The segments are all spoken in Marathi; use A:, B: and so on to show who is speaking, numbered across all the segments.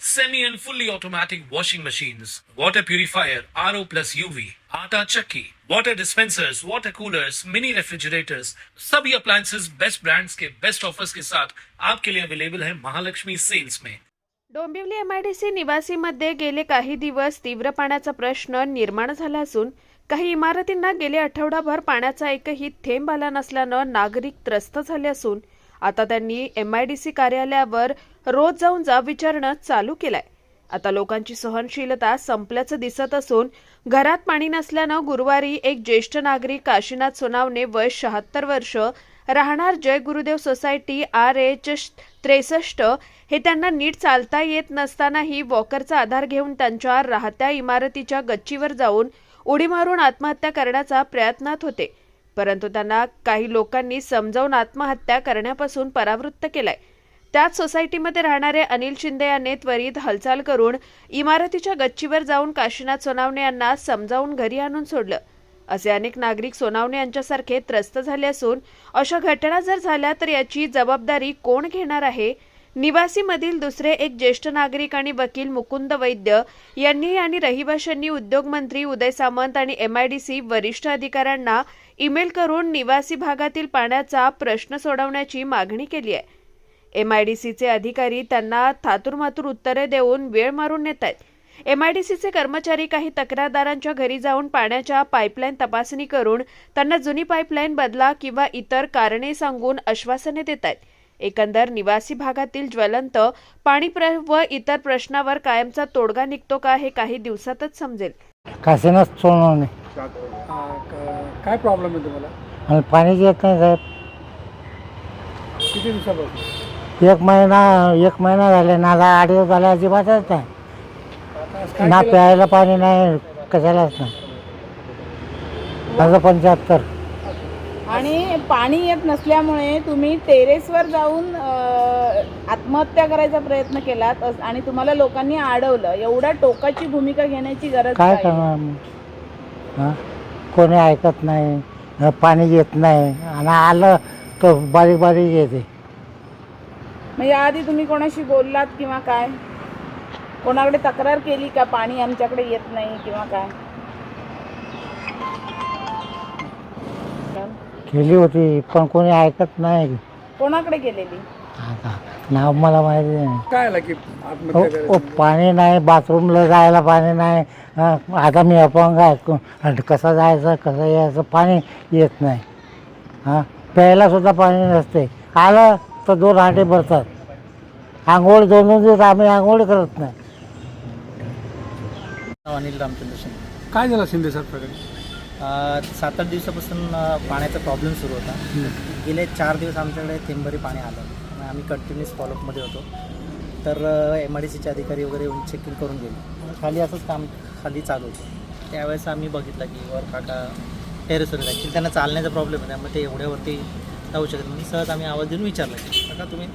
A: semi and fully automatic washing machines, water purifier, RO plus UV, आटा चक्की, water dispensers, water coolers, mini refrigerators, सभी appliances बेस्ट brands के बेस्ट ऑफर्स के साथ आपके लिए अवेलेबल है महालक्ष्मी सेल्स में
B: डोंबिवली एमआयडीसी निवासीमध्ये गेले काही दिवस तीव्र पाण्याचा प्रश्न निर्माण झाला असून काही इमारतींना गेले आठवडाभर पाण्याचा एकही थेंब आला नसल्यानं नागरिक त्रस्त झाले असून आता त्यांनी एम आय डी सी कार्यालयावर रोज जाऊन जाब विचारणं चालू केलंय. आता लोकांची सहनशीलता संपल्याचं दिसत असून घरात पाणी नसल्यानं गुरुवारी एक ज्येष्ठ नागरिक काशीनाथ सोनावणे वय शहात्तर वर्ष राहणार Jay Gurudev society R H त्रेसष्ट हे त्यांना नीट चालता येत नसतानाही वॉकरचा आधार घेऊन त्यांच्या राहत्या इमारतीच्या गच्चीवर जाऊन उडी मारून आत्महत्या करण्याचा प्रयत्नात होते. परंतु त्यांना काही लोकांनी समजावून आत्महत्या करण्यापासून परावृत्त केलंय. त्याच सोसायटीमध्ये राहणारे अनिल शिंदे यांनी त्वरित हालचाल करून इमारतीच्या गच्चीवर जाऊन काशीनाथ सोनावणे यांना समजावून घरी आणून सोडलं. असे अनेक नागरिक सोनावणे यांच्यासारखे त्रस्त झाले असून अशा घटना जर झाल्या तर याची जबाबदारी कोण घेणार आहे? निवासीमधील दुसरे एक ज्येष्ठ नागरिक आणि वकील मुकुंद वैद्य यांनी आणि रहिवाशांनी उद्योगमंत्री उदय सामंत आणि एमआयडीसी वरिष्ठ अधिकाऱ्यांना ईमेल करून निवासी भागातील पाण्याचा प्रश्न सोडवण्याची मागणी केली आहे. एमआयडीसीचे अधिकारी त्यांना थातुरमातुर उत्तरे देऊन वेळ मारून नेत आहेत. एमआयडीसीचे कर्मचारी काही तक्रारदारांच्या घरी जाऊन पाण्याच्या पाईपलाईन तपासणी करून त्यांना जुनी पाईपलाईन बदला किंवा इतर कारणे सांगून आश्वासने देत आहेत. एकंदर निवासी भागातील ज्वलंत पाणी प्र व इतर प्रश्नावर कायमचा तोडगा निघतो का हे काही दिवसातच समजेल.
C: काशीनाथ सोनवणे.
D: हा, क- काय प्रॉब्लेम आहे तुम्हाला?
C: आणि पाणीच येत नाही साहेब.
D: किती दिवसापासून?
C: एक महिना एक महिना झाले नाला आठ दिवस झाले अजिबातच नाही.
D: आता आज काय
C: ना
D: केलं?
C: प्यायला पाणी नाही कशालाच नाही. माझं पंच्याहत्तर.
E: आणि पाणी येत नसल्यामुळे तुम्ही टेरेसवर जाऊन आत्महत्या करायचा प्रयत्न केलात आणि तुम्हाला लोकांनी अडवलं एवढ्या टोकाची भूमिका घेण्याची गरज
C: काय करणार कोणी ऐकत नाही पाणी येत नाही आणि आलं तर बारीक बारीक येते.
E: मग याआधी तुम्ही कोणाशी बोललात किंवा काय? कोणाकडे तक्रार केली का? पाणी आमच्याकडे येत नाही किंवा काय?
C: केली होती पण कोणी ऐकत नाही.
E: कोणाकडे गेलेली?
C: आता नाव मला माहिती नाही.
D: काय आलं की
C: ओ
D: आत्महत्या
C: ओ,
D: करायची
C: पाणी नाही बाथरूमला जायला पाणी नाही. हं, आता मी अपंग आहे. को- आणि कसं जायचं कसं यायचं पाणी येत नाही. हां प्यायला सुद्धा पाणी नसते. आलं तर दोन हांडे भरतात. आंघोळ दोन दोन दिवस आम्ही आंघोळ करत नाही.
F: अनिल रामचंद्र शिंदे.
D: काय झालं शिंदे सर प्रकरण?
F: सात आठ दिवसापासून पाण्याचा प्रॉब्लेम सुरू होता. गेले चार दिवस आमच्याकडे थेंबरी पाणी आलं. आम्ही कंटिन्युअस फॉलोअपमध्ये होतो. तर एम आय डी सीचे अधिकारी वगैरे येऊन चेकिंग करून गेले. खाली असंच काम खाली चालू होतं. त्यावेळेस आम्ही बघितलं की वर काका टेरेसवर ॲक्च्युली त्यांना चालण्याचा प्रॉब्लेम आहे त्यामुळे ते एवढ्यावरती जाऊ शकत म्हणून सहज आम्ही आवाज देऊन विचारलं की काका तुम्ही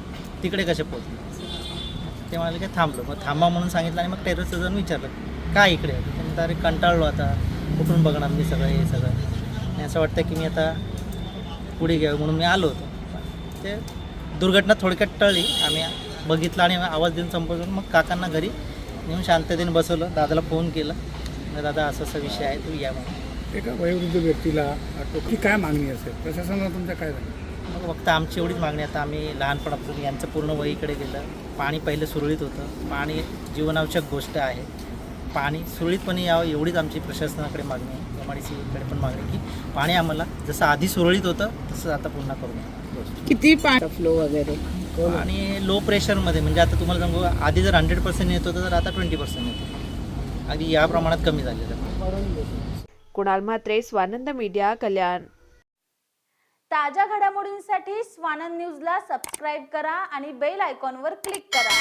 F: तिकडे कसे पोहोचले? ते म्हणाले की थांबलो. मग थांबा म्हणून सांगितलं आणि मग टेरेसवर जाऊन विचारलं काय इकडे? ते म्हणतात, अरे कंटाळलो आता. कुठून बघणार मी सगळं हे सगळं. आणि असं वाटतं की मी आता पुढे घ्यावं म्हणून मी आलो होतो. ते दुर्घटना थोडक्यात टळली. आम्ही बघितलं आणि आवाज देऊन करून मग काकांना घरी नेऊन शांततेने बसवलं. दादाला फोन केला. दादा असं असा विषय आहे तू या म्हणून.
D: एका वयोवृद्ध व्यक्तीला टोकी काय मागणी असेल? प्रशासनाला तुमच्या काय झालं?
F: मग फक्त आमची एवढीच मागणी. आता आम्ही लहानपणापासून यांचं पूर्ण वयीकडे गेलं. पाणी पहिलं सुरळीत होतं. पाणी जीवनावश्यक गोष्ट आहे. पाणी सुरळीतपणे यावं एवढीच आमची प्रशासनाकडे मागणी आहे. एम आय डी सीकडे पण मागणी की पाणी आम्हाला जसं आधी सुरळीत होतं तसं आता पुन्हा करू नये.
E: किती पाणी फ्लो वगैरे.
F: आणि लो प्रेशरमध्ये म्हणजे आता तुम्हाला सांगू आधी जर हंड्रेड पर्सेंट येत होतं तर आता ट्वेंटी पर्सेंट येतं अगदी या प्रमाणात कमी झालेलं आहे.
B: कुणाल म्हात्रे स्वानंद मीडिया कल्याण.
G: ताज्या घडामोडींसाठी स्वानंद न्यूजला सबस्क्राईब करा आणि बेल आयकॉनवर क्लिक करा.